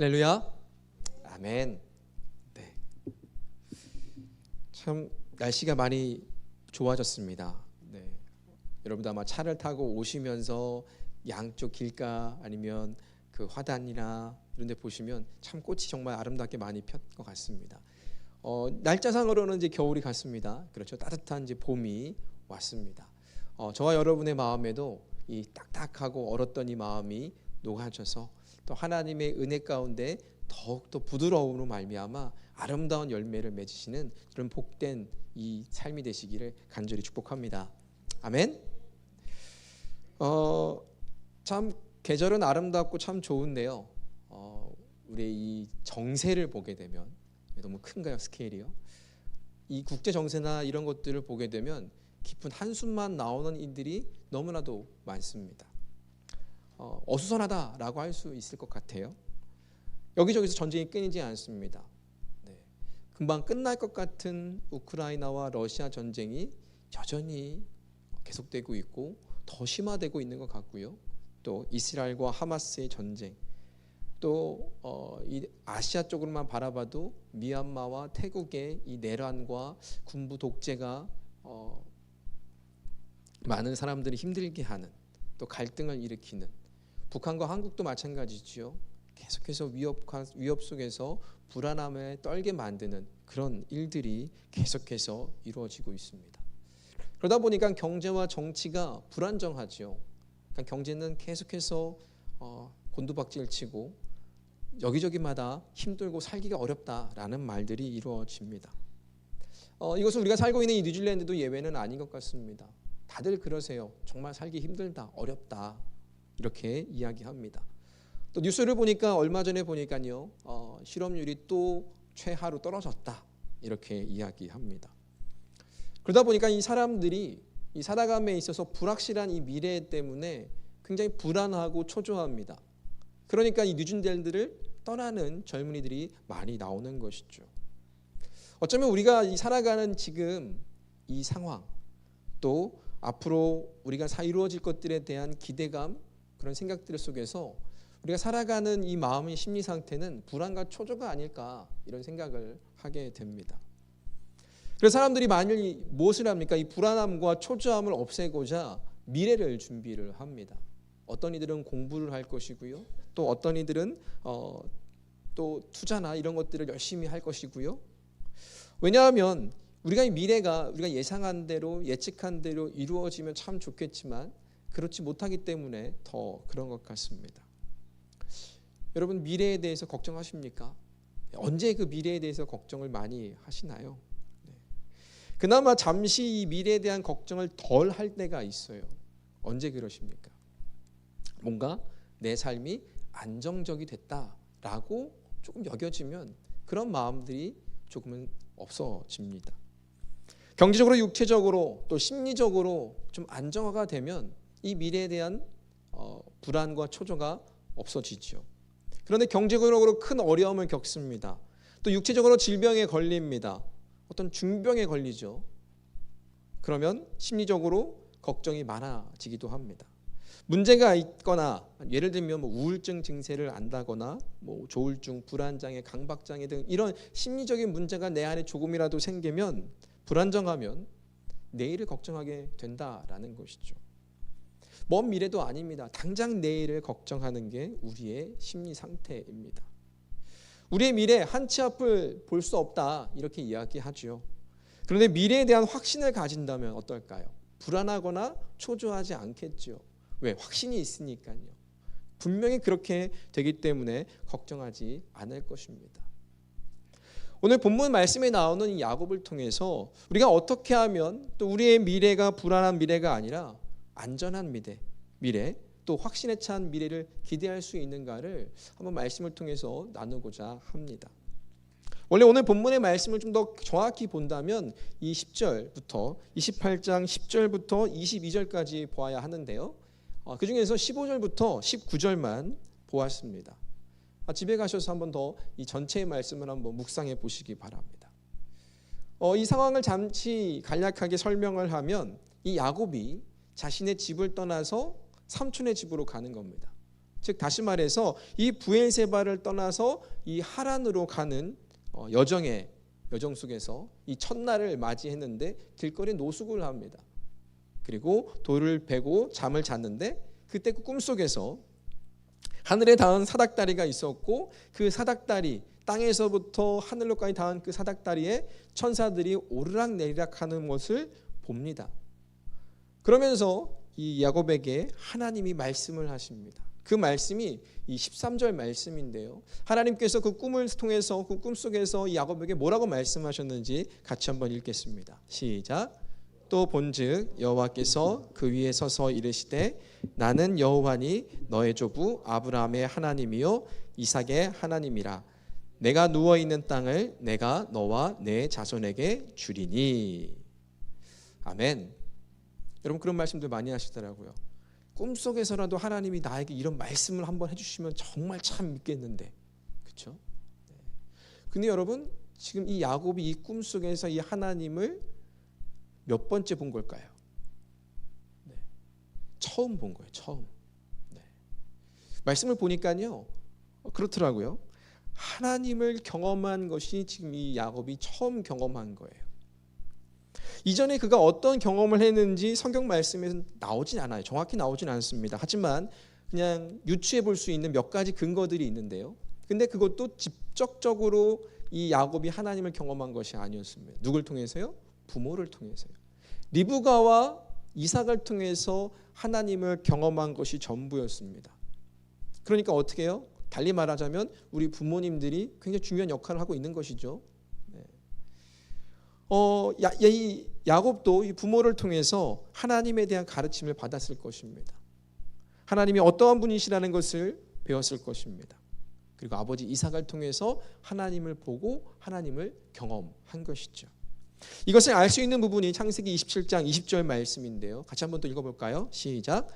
할렐루야. 아멘. 네. 참 날씨가 많이 좋아졌습니다. 네. 여러분도 아마 차를 타고 오시면서 양쪽 길가 아니면 그 화단이나 이런 데 보시면 참 꽃이 정말 아름답게 많이 폈 것 같습니다. 어, 날짜상으로는 이제 겨울이 갔습니다. 그렇죠. 따뜻한 이제 봄이 왔습니다. 어, 저와 여러분의 마음에도 이 딱딱하고 얼었던 이 마음이 녹아져서 또 하나님의 은혜 가운데 더욱 더 부드러움으로 말미암아 아름다운 열매를 맺으시는 그런 복된 이 삶이 되시기를 간절히 축복합니다. 아멘. 어, 참 계절은 아름답고 참 좋은데요. 어, 우리 이 정세를 보게 되면 너무 큰가요 스케일이요? 이 국제 정세나 이런 것들을 보게 되면 깊은 한숨만 나오는 이들이 너무나도 많습니다. 어, 어수선하다라고 할 수 있을 것 같아요. 여기저기서 전쟁이 끊이지 않습니다. 네. 금방 끝날 것 같은 우크라이나와 러시아 전쟁이 여전히 계속되고 있고 더 심화되고 있는 것 같고요. 또 이스라엘과 하마스의 전쟁, 또 어, 이 아시아 쪽으로만 바라봐도 미얀마와 태국의 이 내란과 군부 독재가 어, 많은 사람들이 힘들게 하는 또 갈등을 일으키는 북한과 한국도 마찬가지지요. 계속해서 위협 위협 속에서 불안함에 떨게 만드는 그런 일들이 계속해서 이루어지고 있습니다. 그러다 보니까 경제와 정치가 불안정하지요. 그러니까 경제는 계속해서 어, 곤두박질 치고 여기저기마다 힘들고 살기가 어렵다라는 말들이 이루어집니다. 어, 이것은 우리가 살고 있는 이 뉴질랜드도 예외는 아닌 것 같습니다. 다들 그러세요. 정말 살기 힘들다, 어렵다 이렇게 이야기합니다. 또 뉴스를 보니까 얼마 전에 보니까요 어, 실업률이 또 최하로 떨어졌다 이렇게 이야기합니다. 그러다 보니까 이 사람들이 이 살아감에 있어서 불확실한 이 미래 때문에 굉장히 불안하고 초조합니다. 그러니까 이 뉴진델들을 떠나는 젊은이들이 많이 나오는 것이죠. 어쩌면 우리가 이 살아가는 지금 이 상황 또 앞으로 우리가 이루어질 것들에 대한 기대감 그런 생각들 속에서 우리가 살아가는 이 마음의 심리 상태는 불안과 초조가 아닐까 이런 생각을 하게 됩니다. 그래서 사람들이 만일 무엇을 합니까? 이 불안함과 초조함을 없애고자 미래를 준비를 합니다. 어떤 이들은 공부를 할 것이고요. 또 어떤 이들은 어, 또 투자나 이런 것들을 열심히 할 것이고요. 왜냐하면 우리가 이 미래가 우리가 예상한 대로 예측한 대로 이루어지면 참 좋겠지만 그렇지 못하기 때문에 더 그런 것 같습니다. 여러분 미래에 대해서 걱정하십니까? 언제 그 미래에 대해서 걱정을 많이 하시나요? 네. 그나마 잠시 이 미래에 대한 걱정을 덜 할 때가 있어요. 언제 그러십니까? 뭔가 내 삶이 안정적이 됐다라고 조금 여겨지면 그런 마음들이 조금은 없어집니다. 경제적으로 육체적으로 또 심리적으로 좀 안정화가 되면 이 미래에 대한 어, 불안과 초조가 없어지죠. 그런데 경제적으로 큰 어려움을 겪습니다. 또 육체적으로 질병에 걸립니다. 어떤 중병에 걸리죠. 그러면 심리적으로 걱정이 많아지기도 합니다. 문제가 있거나 예를 들면 뭐 우울증 증세를 안다거나 뭐 조울증, 불안장애, 강박장애 등 이런 심리적인 문제가 내 안에 조금이라도 생기면 불안정하면 내일을 걱정하게 된다라는 것이죠. 먼 미래도 아닙니다. 당장 내일을 걱정하는 게 우리의 심리 상태입니다. 우리의 미래 한치 앞을 볼 수 없다 이렇게 이야기하죠. 그런데 미래에 대한 확신을 가진다면 어떨까요? 불안하거나 초조하지 않겠죠. 왜? 확신이 있으니까요. 분명히 그렇게 되기 때문에 걱정하지 않을 것입니다. 오늘 본문 말씀에 나오는 이 야곱을 통해서 우리가 어떻게 하면 또 우리의 미래가 불안한 미래가 아니라 안전한 미래, 미래 또 확신에 찬 미래를 기대할 수 있는가를 한번 말씀을 통해서 나누고자 합니다. 원래 오늘 본문의 말씀을 좀 더 정확히 본다면 이 10절부터 28장 10절부터 22절까지 보아야 하는데요. 어, 그 중에서 15절부터 19절만 보았습니다. 아, 집에 가셔서 한번 더 이 전체의 말씀을 한번 묵상해 보시기 바랍니다. 어, 이 상황을 잠시 간략하게 설명을 하면 이 야곱이 자신의 집을 떠나서 삼촌의 집으로 가는 겁니다. 즉 다시 말해서 이 부엘세바를 떠나서 이 하란으로 가는 어, 여정의 여정 속에서 이 첫날을 맞이했는데 길거리 노숙을 합니다. 그리고 돌을 베고 잠을 잤는데 그때 그 꿈속에서 하늘에 닿은 사닥다리가 있었고 그 사닥다리 땅에서부터 하늘로까지 닿은 그 사닥다리에 천사들이 오르락 내리락 하는 것을 봅니다. 그러면서 이 야곱에게 하나님이 말씀을 하십니다. 그 말씀이 이 13절 말씀인데요. 하나님께서 그 꿈을 통해서 그 꿈속에서 이 야곱에게 뭐라고 말씀하셨는지 같이 한번 읽겠습니다. 시작. 또 본즉 여호와께서 그 위에 서서 이르시되 나는 여호와니 너의 조부 아브라함의 하나님이요 이삭의 하나님이라 내가 누워 있는 땅을 내가 너와 내 자손에게 주리니 아멘. 여러분 그런 말씀들 많이 하시더라고요. 꿈속에서라도 하나님이 나에게 이런 말씀을 한번 해주시면 정말 참 믿겠는데, 그렇죠? 근데 여러분 지금 이 야곱이 이 꿈속에서 이 하나님을 몇 번째 본 걸까요? 네. 처음 본 거예요. 처음. 네. 말씀을 보니까요 그렇더라고요. 하나님을 경험한 것이 지금 이 야곱이 처음 경험한 거예요. 이전에 그가 어떤 경험을 했는지 성경 말씀에서 나오진 않아요. 정확히 나오진 않습니다. 하지만 그냥 유추해 볼 수 있는 몇 가지 근거들이 있는데요. 근데 그것도 직접적으로 이 야곱이 하나님을 경험한 것이 아니었습니다. 누굴 통해서요? 부모를 통해서요. 리브가와 이삭을 통해서 하나님을 경험한 것이 전부였습니다. 그러니까 어떻게 해요? 달리 말하자면 우리 부모님들이 굉장히 중요한 역할을 하고 있는 것이죠. 네. 어, 야, 이 야곱도 이 부모를 통해서 하나님에 대한 가르침을 받았을 것입니다. 하나님이 어떠한 분이시라는 것을 배웠을 것입니다. 그리고 아버지 이삭을 통해서 하나님을 보고 하나님을 경험한 것이죠. 이것을 알 수 있는 부분이 창세기 27장 20절 말씀인데요. 같이 한번 또 읽어볼까요? 시작.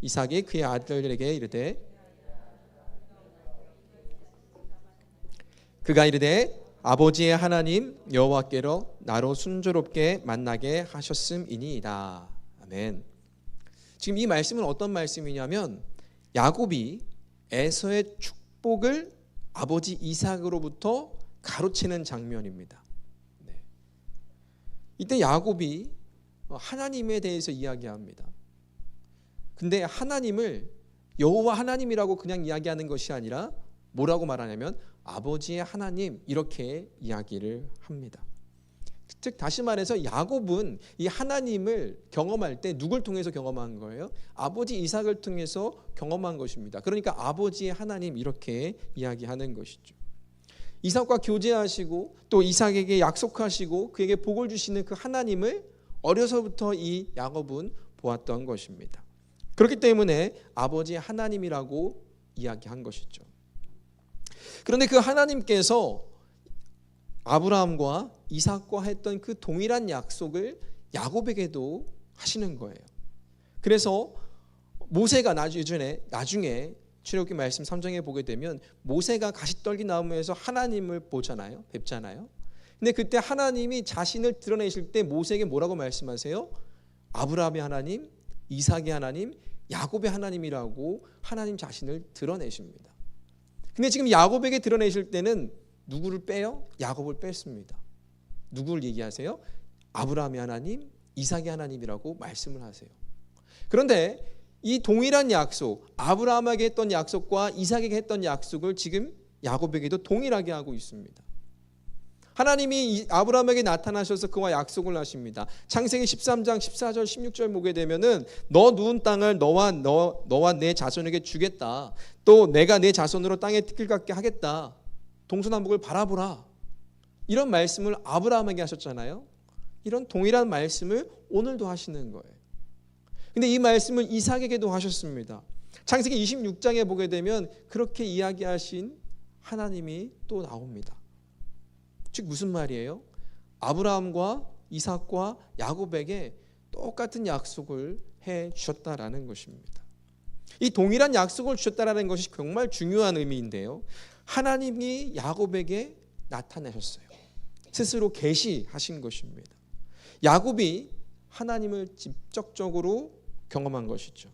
이삭이 그의 아들에게 이르되 그가 이르되 아버지의 하나님 여호와께로 나로 순조롭게 만나게 하셨음이니이다. 아멘. 지금 이 말씀은 어떤 말씀이냐면 야곱이 에서의 축복을 아버지 이삭으로부터 가로채는 장면입니다. 네. 이때 야곱이 하나님에 대해서 이야기합니다. 근데 하나님을 여호와 하나님이라고 그냥 이야기하는 것이 아니라 뭐라고 말하냐면 아버지의 하나님 이렇게 이야기를 합니다. 즉 다시 말해서 야곱은 이 하나님을 경험할 때 누굴 통해서 경험한 거예요? 아버지 이삭을 통해서 경험한 것입니다. 그러니까 아버지의 하나님 이렇게 이야기하는 것이죠. 이삭과 교제하시고 또 이삭에게 약속하시고 그에게 복을 주시는 그 하나님을 어려서부터 이 야곱은 보았던 것입니다. 그렇기 때문에 아버지 하나님이라고 이야기한 것이죠. 그런데 그 하나님께서 아브라함과 이삭과 했던 그 동일한 약속을 야곱에게도 하시는 거예요. 그래서 모세가 나중에 나중에 출애굽기 말씀 3장에 보게 되면 모세가 가시떨기 나무에서 하나님을 보잖아요. 뵙잖아요. 근데 그때 하나님이 자신을 드러내실 때 모세에게 뭐라고 말씀하세요? 아브라함의 하나님, 이삭의 하나님, 야곱의 하나님이라고 하나님 자신을 드러내십니다. 근데 지금 야곱에게 드러내실 때는 누구를 빼요? 야곱을 뺐습니다. 누구를 얘기하세요? 아브라함의 하나님, 이삭의 하나님이라고 말씀을 하세요. 그런데 이 동일한 약속, 아브라함에게 했던 약속과 이삭에게 했던 약속을 지금 야곱에게도 동일하게 하고 있습니다. 하나님이 아브라함에게 나타나셔서 그와 약속을 하십니다. 창세기 13장 14절 16절 보게 되면은 너 누운 땅을 너와 너 너와 내 자손에게 주겠다. 또 내가 내 자손으로 땅에 띠길 갖게 하겠다. 동서남북을 바라보라. 이런 말씀을 아브라함에게 하셨잖아요. 이런 동일한 말씀을 오늘도 하시는 거예요. 근데 이 말씀을 이삭에게도 하셨습니다. 창세기 26장에 보게 되면 그렇게 이야기하신 하나님이 또 나옵니다. 즉 무슨 말이에요? 아브라함과 이삭과 야곱에게 똑같은 약속을 해 주셨다라는 것입니다. 이 동일한 약속을 주셨다라는 것이 정말 중요한 의미인데요. 하나님이 야곱에게 나타내셨어요. 스스로 계시하신 것입니다. 야곱이 하나님을 직접적으로 경험한 것이죠.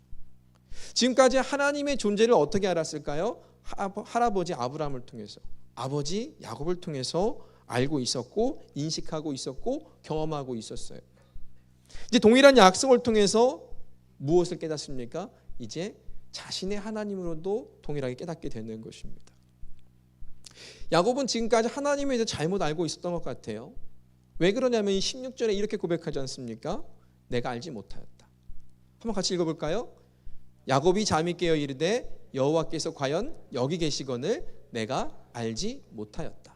지금까지 하나님의 존재를 어떻게 알았을까요? 하- 할아버지 아브라함을 통해서, 아버지 야곱을 통해서 알고 있었고 인식하고 있었고 경험하고 있었어요. 이제 동일한 약속을 통해서 무엇을 깨닫습니까? 이제 자신의 하나님으로도 동일하게 깨닫게 되는 것입니다. 야곱은 지금까지 하나님에 대해 잘못 알고 있었던 것 같아요. 왜 그러냐면 16절에 이렇게 고백하지 않습니까? 내가 알지 못하였다. 한번 같이 읽어볼까요? 야곱이 잠이 깨어 이르되 여호와께서 과연 여기 계시거늘 내가 알지 못하였다.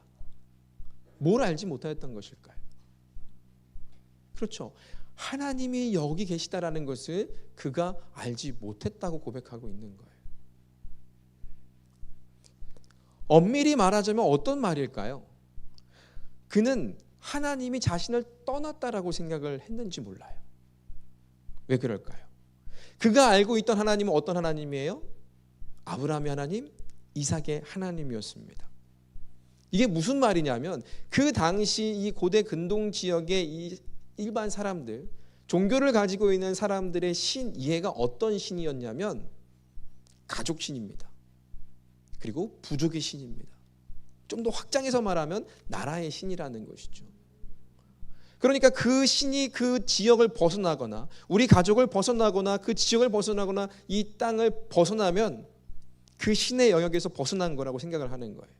뭘 알지 못하였던 것일까요? 그렇죠. 하나님이 여기 계시다라는 것을 그가 알지 못했다고 고백하고 있는 거예요. 엄밀히 말하자면 어떤 말일까요? 그는 하나님이 자신을 떠났다라고 생각을 했는지 몰라요. 왜 그럴까요? 그가 알고 있던 하나님은 어떤 하나님이에요? 아브라함의 하나님, 이삭의 하나님이었습니다. 이게 무슨 말이냐면 그 당시 이 고대 근동 지역의 이 일반 사람들, 종교를 가지고 있는 사람들의 신 이해가 어떤 신이었냐면 가족 신입니다. 그리고 부족의 신입니다. 좀 더 확장해서 말하면 나라의 신이라는 것이죠. 그러니까 그 신이 그 지역을 벗어나거나 우리 가족을 벗어나거나 그 지역을 벗어나거나 이 땅을 벗어나면 그 신의 영역에서 벗어난 거라고 생각을 하는 거예요.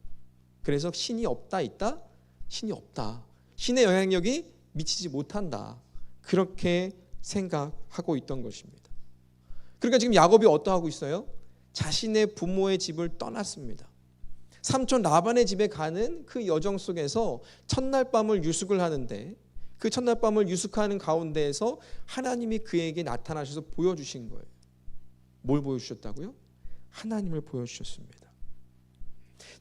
그래서 신이 없다 있다 신이 없다 신의 영향력이 미치지 못한다 그렇게 생각하고 있던 것입니다. 그러니까 지금 야곱이 어떠하고 있어요? 자신의 부모의 집을 떠났습니다. 삼촌 라반의 집에 가는 그 여정 속에서 첫날 밤을 유숙을 하는데 그 첫날 밤을 유숙하는 가운데에서 하나님이 그에게 나타나셔서 보여주신 거예요. 뭘 보여주셨다고요? 하나님을 보여주셨습니다.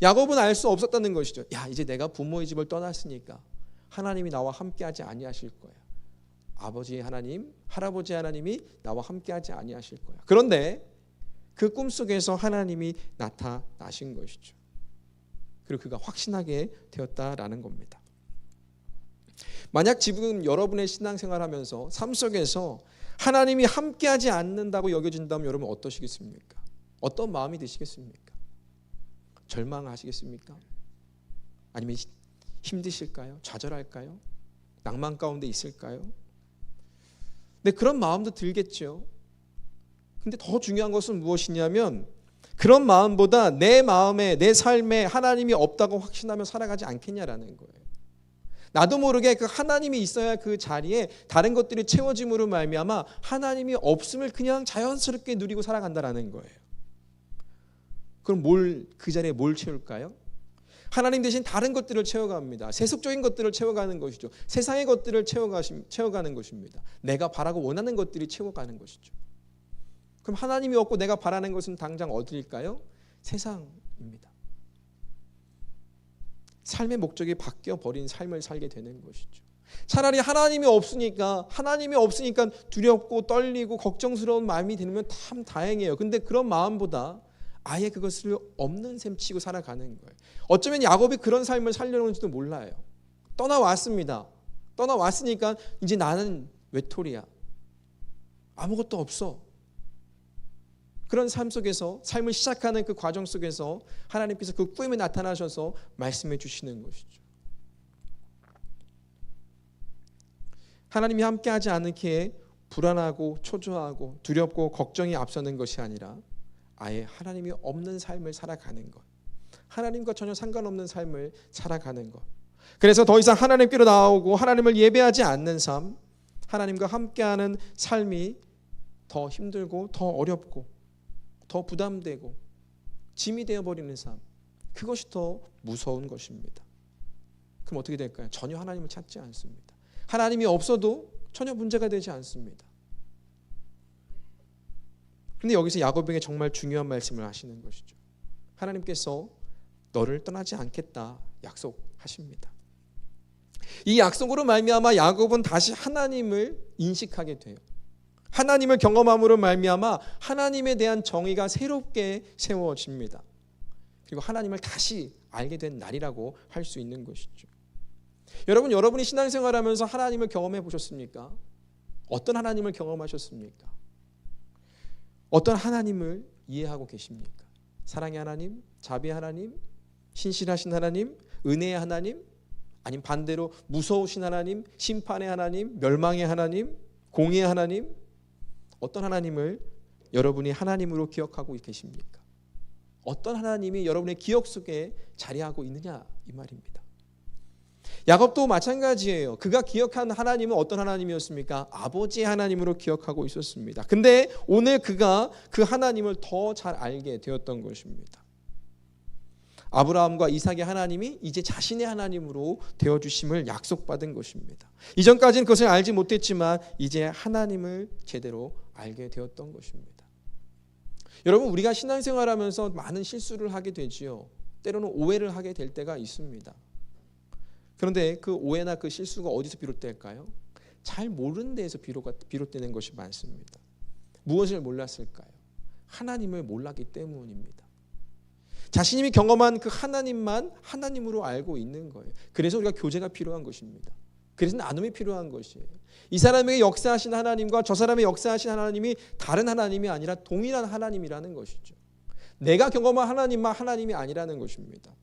야곱은 알 수 없었다는 것이죠. 야 이제 내가 부모의 집을 떠났으니까 하나님이 나와 함께하지 아니하실 거야. 아버지 하나님, 할아버지 하나님이 나와 함께하지 아니하실 거야. 그런데 그 꿈속에서 하나님이 나타나신 것이죠. 그리고 그가 확신하게 되었다라는 겁니다. 만약 지금 여러분의 신앙생활 하면서 삶 속에서 하나님이 함께하지 않는다고 여겨진다면 여러분 어떠시겠습니까? 어떤 마음이 드시겠습니까? 절망하시겠습니까? 아니면 힘드실까요? 좌절할까요? 낭만 가운데 있을까요? 네, 그런 마음도 들겠죠. 근데 더 중요한 것은 무엇이냐면 그런 마음보다 내 마음에 내 삶에 하나님이 없다고 확신하며 살아가지 않겠냐라는 거예요. 나도 모르게 그 하나님이 있어야 그 자리에 다른 것들이 채워짐으로 말미암아 하나님이 없음을 그냥 자연스럽게 누리고 살아간다라는 거예요. 그럼 뭘 그 자리에 뭘 채울까요? 하나님 대신 다른 것들을 채워갑니다. 세속적인 것들을 채워가는 것이죠. 세상의 것들을 채워가시, 채워가는 것입니다. 내가 바라고 원하는 것들이 채워가는 것이죠. 그럼 하나님이 없고 내가 바라는 것은 당장 어디일까요? 세상입니다. 삶의 목적이 바뀌어 버린 삶을 살게 되는 것이죠. 차라리 하나님이 없으니까 하나님이 없으니까 두렵고 떨리고 걱정스러운 마음이 들면 참 다행이에요. 근데 그런 마음보다 아예 그것을 없는 셈 치고 살아가는 거예요. 어쩌면 야곱이 그런 삶을 살려는지도 몰라요. 떠나왔습니다. 떠나왔으니까 이제 나는 외톨이야. 아무것도 없어. 그런 삶 속에서 삶을 시작하는 그 과정 속에서 하나님께서 그 꿈에 나타나셔서 말씀해 주시는 것이죠. 하나님이 함께하지 않기에 불안하고 초조하고 두렵고 걱정이 앞서는 것이 아니라 아예 하나님이 없는 삶을 살아가는 것. 하나님과 전혀 상관없는 삶을 살아가는 것. 그래서 더 이상 하나님께로 나오고 하나님을 예배하지 않는 삶, 하나님과 함께하는 삶이 더 힘들고 더 어렵고 더 부담되고 짐이 되어 버리는 삶. 그것이 더 무서운 것입니다. 그럼 어떻게 될까요? 전혀 하나님을 찾지 않습니다. 하나님이 없어도 전혀 문제가 되지 않습니다. 근데 여기서 야곱에게 정말 중요한 말씀을 하시는 것이죠. 하나님께서 너를 떠나지 않겠다 약속하십니다. 이 약속으로 말미암아 야곱은 다시 하나님을 인식하게 돼요. 하나님을 경험함으로 말미암아 하나님에 대한 정의가 새롭게 세워집니다. 그리고 하나님을 다시 알게 된 날이라고 할 수 있는 것이죠. 여러분, 여러분이 신앙생활하면서 하나님을 경험해 보셨습니까? 어떤 하나님을 경험하셨습니까? 어떤 하나님을 이해하고 계십니까? 사랑의 하나님, 자비 하나님, 신실하신 하나님, 은혜의 하나님, 아니면 반대로 무서우신 하나님, 심판의 하나님, 멸망의 하나님, 공의의 하나님, 어떤 하나님을 여러분이 하나님으로 기억하고 계십니까? 어떤 하나님이 여러분의 기억 속에 자리하고 있느냐 이 말입니다. 야곱도 마찬가지예요. 그가 기억한 하나님은 어떤 하나님이었습니까? 아버지의 하나님으로 기억하고 있었습니다. 근데 오늘 그가 그 하나님을 더 잘 알게 되었던 것입니다. 아브라함과 이삭의 하나님이 이제 자신의 하나님으로 되어 주심을 약속받은 것입니다. 이전까지는 그것을 알지 못했지만 이제 하나님을 제대로 알게 되었던 것입니다. 여러분 우리가 신앙생활하면서 많은 실수를 하게 되지요. 때로는 오해를 하게 될 때가 있습니다. 그런데 그 오해나 그 실수가 어디서 비롯될까요? 잘 모르는 데에서 비롯되는 것이 많습니다. 무엇을 몰랐을까요? 하나님을 몰랐기 때문입니다. 자신이 경험한 그 하나님만 하나님으로 알고 있는 거예요. 그래서 우리가 교제가 필요한 것입니다. 그래서 나눔이 필요한 것이에요. 이 사람에게 역사하신 하나님과 저 사람의 역사하신 하나님이 다른 하나님이 아니라 동일한 하나님이라는 것이죠. 내가 경험한 하나님만 하나님이 아니라는 것입니다.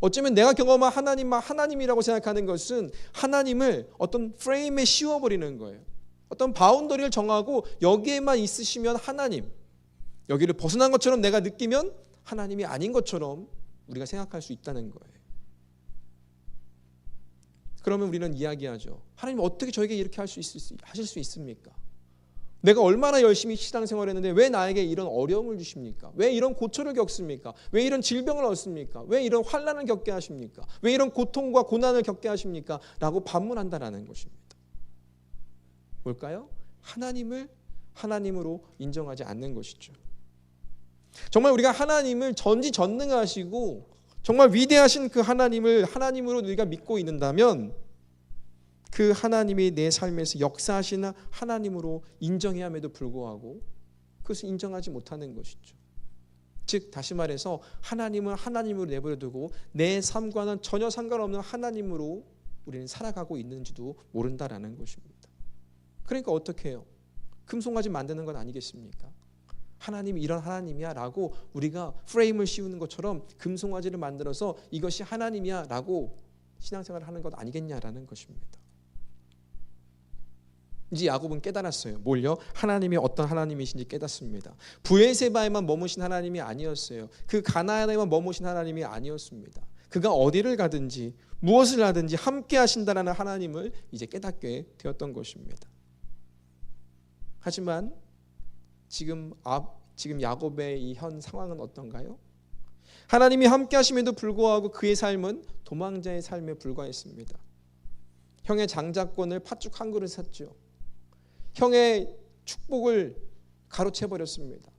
어쩌면 내가 경험한 하나님만 하나님이라고 생각하는 것은 하나님을 어떤 프레임에 씌워버리는 거예요. 어떤 바운더리를 정하고 여기에만 있으시면 하나님, 여기를 벗어난 것처럼 내가 느끼면 하나님이 아닌 것처럼 우리가 생각할 수 있다는 거예요. 그러면 우리는 이야기하죠. 하나님 어떻게 저에게 이렇게 할수 하실 수 있습니까? 내가 얼마나 열심히 신앙생활 했는데 왜 나에게 이런 어려움을 주십니까? 왜 이런 고초를 겪습니까? 왜 이런 질병을 얻습니까? 왜 이런 환란을 겪게 하십니까? 왜 이런 고통과 고난을 겪게 하십니까? 라고 반문한다라는 것입니다. 뭘까요? 하나님을 하나님으로 인정하지 않는 것이죠. 정말 우리가 하나님을 전지전능하시고 정말 위대하신 그 하나님을 하나님으로 우리가 믿고 있는다면 그 하나님이 내 삶에서 역사하시는 하나님으로 인정해야 함에도 불구하고 그것을 인정하지 못하는 것이죠. 즉 다시 말해서 하나님을 하나님으로 내버려 두고 내 삶과는 전혀 상관없는 하나님으로 우리는 살아가고 있는지도 모른다라는 것입니다. 그러니까 어떻게 해요? 금송아지 만드는 건 아니겠습니까? 하나님이 이런 하나님이야라고 우리가 프레임을 씌우는 것처럼 금송아지를 만들어서 이것이 하나님이야라고 신앙생활을 하는 것 아니겠냐라는 것입니다. 이제 야곱은 깨달았어요. 뭘요? 하나님이 어떤 하나님이신지 깨닫습니다. 부에세바에만 머무신 하나님이 아니었어요. 그 가나안에만 머무신 하나님이 아니었습니다. 그가 어디를 가든지 무엇을 하든지 함께 하신다라는 하나님을 이제 깨닫게 되었던 것입니다. 하지만 지금 앞 지금 야곱의 이 현 상황은 어떤가요? 하나님이 함께 하심에도 불구하고 그의 삶은 도망자의 삶에 불과했습니다. 형의 장자권을 팥죽 한 그릇 샀죠. 형의 축복을 가로채 버렸습니다.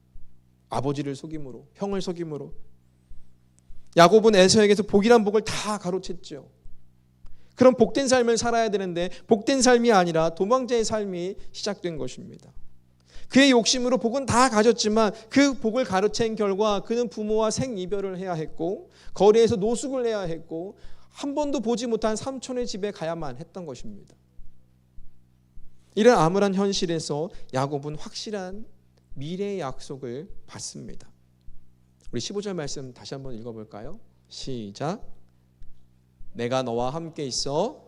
아버지를 속임으로, 형을 속임으로. 야곱은 에서에게서 복이란 복을 다 가로챘죠. 그런 복된 삶을 살아야 되는데 복된 삶이 아니라 도망자의 삶이 시작된 것입니다. 그의 욕심으로 복은 다 가졌지만 그 복을 가로챈 결과 그는 부모와 생이별을 해야 했고 거리에서 노숙을 해야 했고 한 번도 보지 못한 삼촌의 집에 가야만 했던 것입니다. 이런 암울한 현실에서 야곱은 확실한 미래의 약속을 받습니다. 우리 15절 말씀 다시 한번 읽어볼까요? 시작. 내가 너와 함께 있어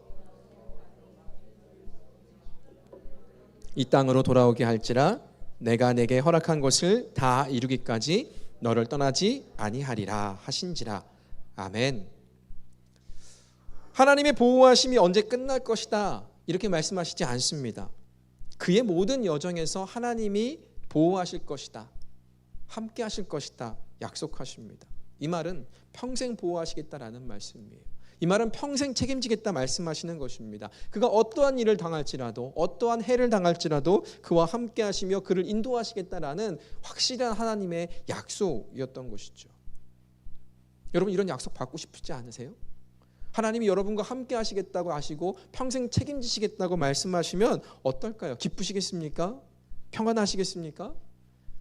이 땅으로 돌아오게 할지라 내가 내게 허락한 것을 다 이루기까지 너를 떠나지 아니하리라 하신지라. 아멘. 하나님의 보호하심이 언제 끝날 것이다. 이렇게 말씀하시지 않습니다. 그의 모든 여정에서 하나님이 보호하실 것이다. 함께 하실 것이다. 약속하십니다. 이 말은 평생 보호하시겠다라는 말씀이에요. 이 말은 평생 책임지겠다 말씀하시는 것입니다. 그가 어떠한 일을 당할지라도 어떠한 해를 당할지라도 그와 함께 하시며 그를 인도하시겠다라는 확실한 하나님의 약속이었던 것이죠. 여러분 이런 약속 받고 싶지 않으세요? 하나님이 여러분과 함께 하시겠다고 하시고 평생 책임지시겠다고 말씀하시면 어떨까요? 기쁘시겠습니까? 평안하시겠습니까?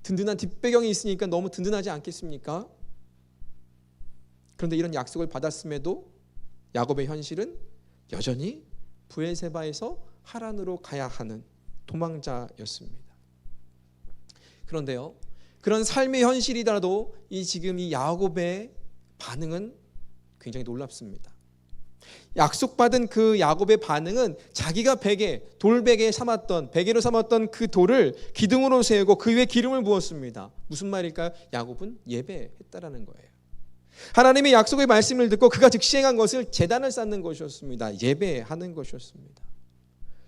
든든한 뒷배경이 있으니까 너무 든든하지 않겠습니까? 그런데 이런 약속을 받았음에도 야곱의 현실은 여전히 부엘세바에서 하란으로 가야 하는 도망자였습니다. 그런데요, 그런 삶의 현실이라도 이 지금 이 야곱의 반응은 굉장히 놀랍습니다. 약속받은 그 야곱의 반응은 자기가 베개, 돌베개 삼았던 베개로 삼았던 그 돌을 기둥으로 세우고 그 위에 기름을 부었습니다. 무슨 말일까요? 야곱은 예배했다라는 거예요. 하나님의 약속의 말씀을 듣고 그가 즉시 행한 것을 재단을 쌓는 것이었습니다. 예배하는 것이었습니다.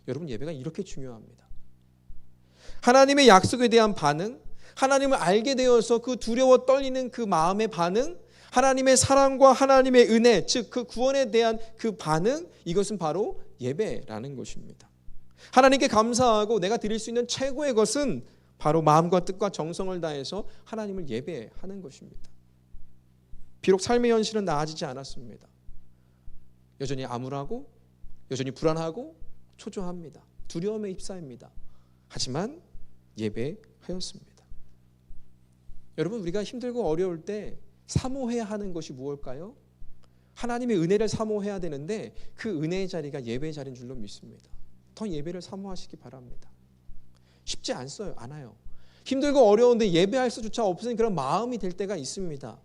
여러분 예배가 이렇게 중요합니다. 하나님의 약속에 대한 반응, 하나님을 알게 되어서 그 두려워 떨리는 그 마음의 반응, 하나님의 사랑과 하나님의 은혜, 즉 그 구원에 대한 그 반응, 이것은 바로 예배라는 것입니다. 하나님께 감사하고 내가 드릴 수 있는 최고의 것은 바로 마음과 뜻과 정성을 다해서 하나님을 예배하는 것입니다. 비록 삶의 현실은 나아지지 않았습니다. 여전히 암울하고 여전히 불안하고 초조합니다. 두려움에 휩싸입니다. 하지만 예배하였습니다. 여러분 우리가 힘들고 어려울 때 사모해야 하는 것이 무엇일까요? 하나님의 은혜를 사모해야 되는데 그 은혜의 자리가 예배의 자리인 줄로 믿습니다. 더 예배를 사모하시기 바랍니다. 쉽지 않어요. 않아요. 힘들고 어려운데 예배할 수조차 없으니 그런 마음이 될 때가 있습니다.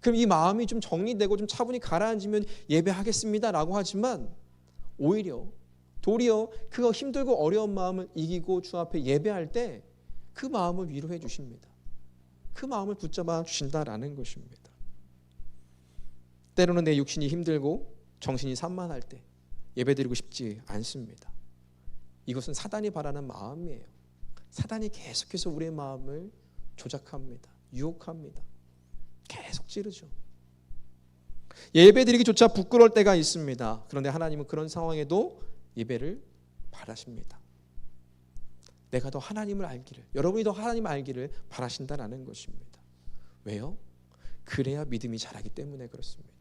그럼 이 마음이 좀 정리되고 좀 차분히 가라앉으면 예배하겠습니다라고 하지만 오히려 도리어 그 힘들고 어려운 마음을 이기고 주 앞에 예배할 때 그 마음을 위로해 주십니다. 그 마음을 붙잡아 주신다라는 것입니다. 때로는 내 육신이 힘들고 정신이 산만할 때 예배드리고 싶지 않습니다. 이것은 사단이 바라는 마음이에요. 사단이 계속해서 우리의 마음을 조작합니다. 유혹합니다. 계속 찌르죠. 예배드리기조차 부끄러울 때가 있습니다. 그런데 하나님은 그런 상황에도 예배를 바라십니다. 내가 더 하나님을 알기를, 여러분이 더 하나님을 알기를 바라신다라는 것입니다. 왜요? 그래야 믿음이 자라기 때문에 그렇습니다.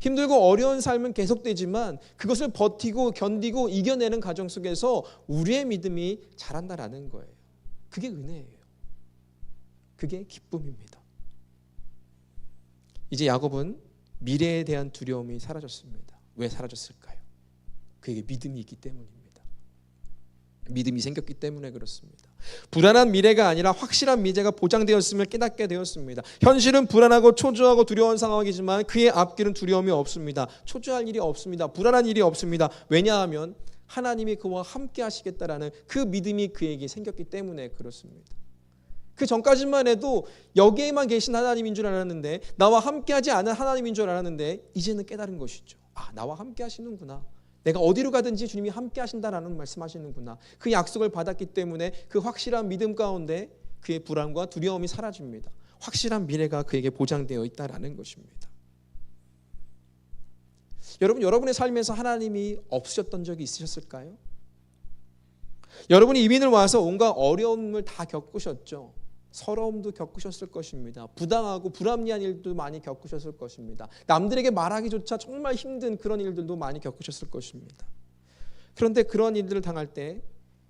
힘들고 어려운 삶은 계속되지만 그것을 버티고 견디고 이겨내는 과정 속에서 우리의 믿음이 자란다라는 거예요. 그게 은혜예요. 그게 기쁨입니다. 이제 야곱은 미래에 대한 두려움이 사라졌습니다. 왜 사라졌을까요? 그에게 믿음이 있기 때문입니다. 믿음이 생겼기 때문에 그렇습니다. 불안한 미래가 아니라 확실한 미래가 보장되었음을 깨닫게 되었습니다. 현실은 불안하고 초조하고 두려운 상황이지만 그의 앞길은 두려움이 없습니다. 초조할 일이 없습니다. 불안한 일이 없습니다. 왜냐하면 하나님이 그와 함께 하시겠다라는 그 믿음이 그에게 생겼기 때문에 그렇습니다. 그 전까지만 해도 여기에만 계신 하나님인 줄 알았는데 나와 함께 하지 않은 하나님인 줄 알았는데 이제는 깨달은 것이죠. 아, 나와 함께 하시는구나. 내가 어디로 가든지 주님이 함께 하신다라는 말씀하시는구나. 그 약속을 받았기 때문에 그 확실한 믿음 가운데 그의 불안과 두려움이 사라집니다. 확실한 미래가 그에게 보장되어 있다라는 것입니다. 여러분, 여러분의 삶에서 하나님이 없으셨던 적이 있으셨을까요? 여러분이 이민을 와서 온갖 어려움을 다 겪으셨죠. 서러움도 겪으셨을 것입니다. 부당하고 불합리한 일도 많이 겪으셨을 것입니다. 남들에게 말하기조차 정말 힘든 그런 일들도 많이 겪으셨을 것입니다. 그런데 그런 일들을 당할 때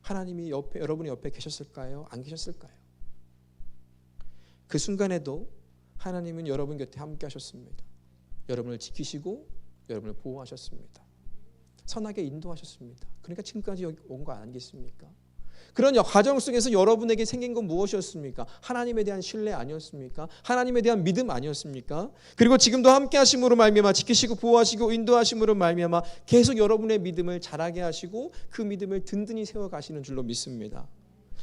하나님이 옆에 여러분의 옆에 계셨을까요? 안 계셨을까요? 그 순간에도 하나님은 여러분 곁에 함께 하셨습니다. 여러분을 지키시고 여러분을 보호하셨습니다. 선하게 인도하셨습니다. 그러니까 지금까지 온거 아니겠습니까? 그런 과정 속에서 여러분에게 생긴 건 무엇이었습니까? 하나님에 대한 신뢰 아니었습니까? 하나님에 대한 믿음 아니었습니까? 그리고 지금도 함께 하심으로 말미암아 지키시고 보호하시고 인도하심으로 말미암아 계속 여러분의 믿음을 자라게 하시고 그 믿음을 든든히 세워 가시는 줄로 믿습니다.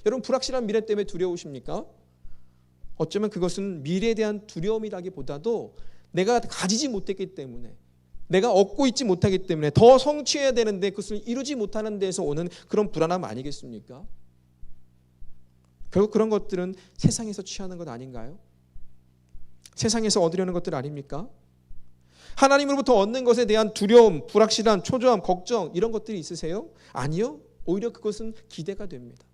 여러분 불확실한 미래 때문에 두려우십니까? 어쩌면 그것은 미래에 대한 두려움이라기보다도 내가 가지지 못했기 때문에 내가 얻고 있지 못하기 때문에 더 성취해야 되는데 그것을 이루지 못하는 데서 오는 그런 불안함 아니겠습니까? 결국 그런 것들은 세상에서 취하는 것 아닌가요? 세상에서 얻으려는 것들 아닙니까? 하나님으로부터 얻는 것에 대한 두려움, 불확실함, 초조함, 걱정 이런 것들이 있으세요? 아니요. 오히려 그것은 기대가 됩니다.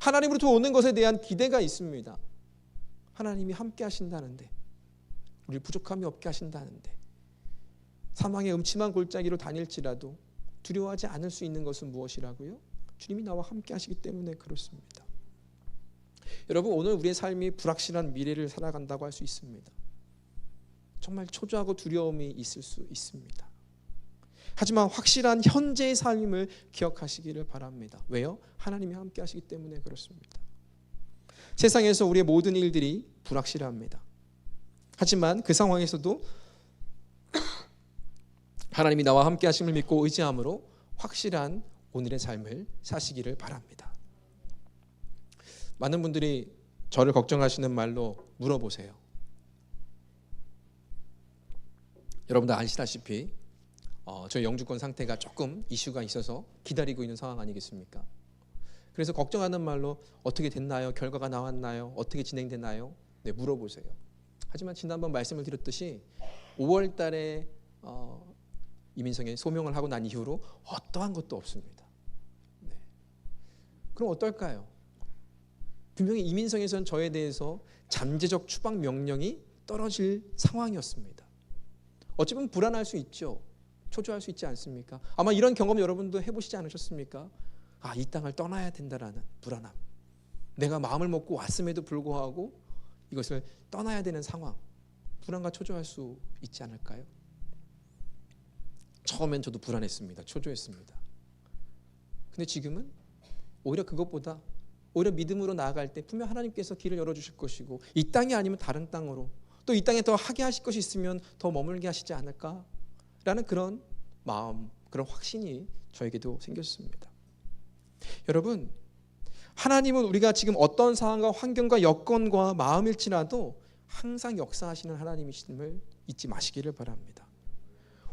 하나님으로부터 오는 것에 대한 기대가 있습니다. 하나님이 함께 하신다는데 우리 부족함이 없게 하신다는데 사망의 음침한 골짜기로 다닐지라도 두려워하지 않을 수 있는 것은 무엇이라고요? 주님이 나와 함께 하시기 때문에 그렇습니다. 여러분 오늘 우리의 삶이 불확실한 미래를 살아간다고 할 수 있습니다. 정말 초조하고 두려움이 있을 수 있습니다. 하지만 확실한 현재의 삶을 기억하시기를 바랍니다. 왜요? 하나님이 함께 하시기 때문에 그렇습니다. 세상에서 우리의 모든 일들이 불확실합니다. 하지만 그 상황에서도 하나님이 나와 함께 하심을 믿고 의지함으로 확실한 오늘의 삶을 사시기를 바랍니다. 많은 분들이 저를 걱정하시는 말로 물어보세요. 여러분들 아시다시피 어, 저희 영주권 상태가 조금 이슈가 있어서 기다리고 있는 상황 아니겠습니까? 그래서 걱정하는 말로 어떻게 됐나요? 결과가 나왔나요? 어떻게 진행됐나요? 네, 물어보세요. 하지만 지난번 말씀을 드렸듯이 5월 달에 어, 이민성에 소명을 하고 난 이후로 어떠한 것도 없습니다. 네. 그럼 어떨까요? 분명히 이민성에서는 저에 대해서 잠재적 추방 명령이 떨어질 상황이었습니다. 어찌 보면 불안할 수 있죠. 초조할 수 있지 않습니까? 아마 이런 경험 여러분도 해보시지 않으셨습니까? 아, 이 땅을 떠나야 된다라는 불안함. 내가 마음을 먹고 왔음에도 불구하고 이것을 떠나야 되는 상황. 불안과 초조할 수 있지 않을까요? 처음엔 저도 불안했습니다. 초조했습니다. 근데 지금은 오히려 그것보다 오히려 믿음으로 나아갈 때 분명 하나님께서 길을 열어주실 것이고 이 땅이 아니면 다른 땅으로 또 이 땅에 더 하게 하실 것이 있으면 더 머물게 하시지 않을까라는 그런 마음 그런 확신이 저에게도 생겼습니다. 여러분 하나님은 우리가 지금 어떤 상황과 환경과 여건과 마음일지라도 항상 역사하시는 하나님이심을 잊지 마시기를 바랍니다.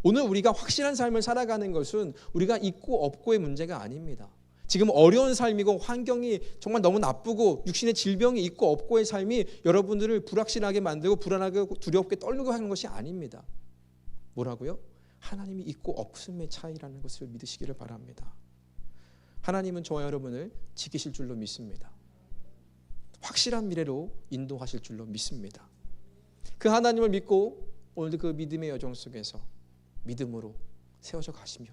오늘 우리가 확실한 삶을 살아가는 것은 우리가 있고 없고의 문제가 아닙니다. 지금 어려운 삶이고 환경이 정말 너무 나쁘고 육신의 질병이 있고 없고의 삶이 여러분들을 불확실하게 만들고 불안하게 두렵게 떨리고 하는 것이 아닙니다. 뭐라고요? 하나님이 있고 없음의 차이라는 것을 믿으시기를 바랍니다. 하나님은 저와 여러분을 지키실 줄로 믿습니다. 확실한 미래로 인도하실 줄로 믿습니다. 그 하나님을 믿고 오늘도 그 믿음의 여정 속에서 믿음으로 세워져 가시며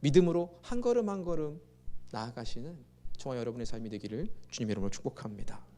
믿음으로 한 걸음 한 걸음 나아가시는 저와 여러분의 삶이 되기를 주님의 이름으로 축복합니다.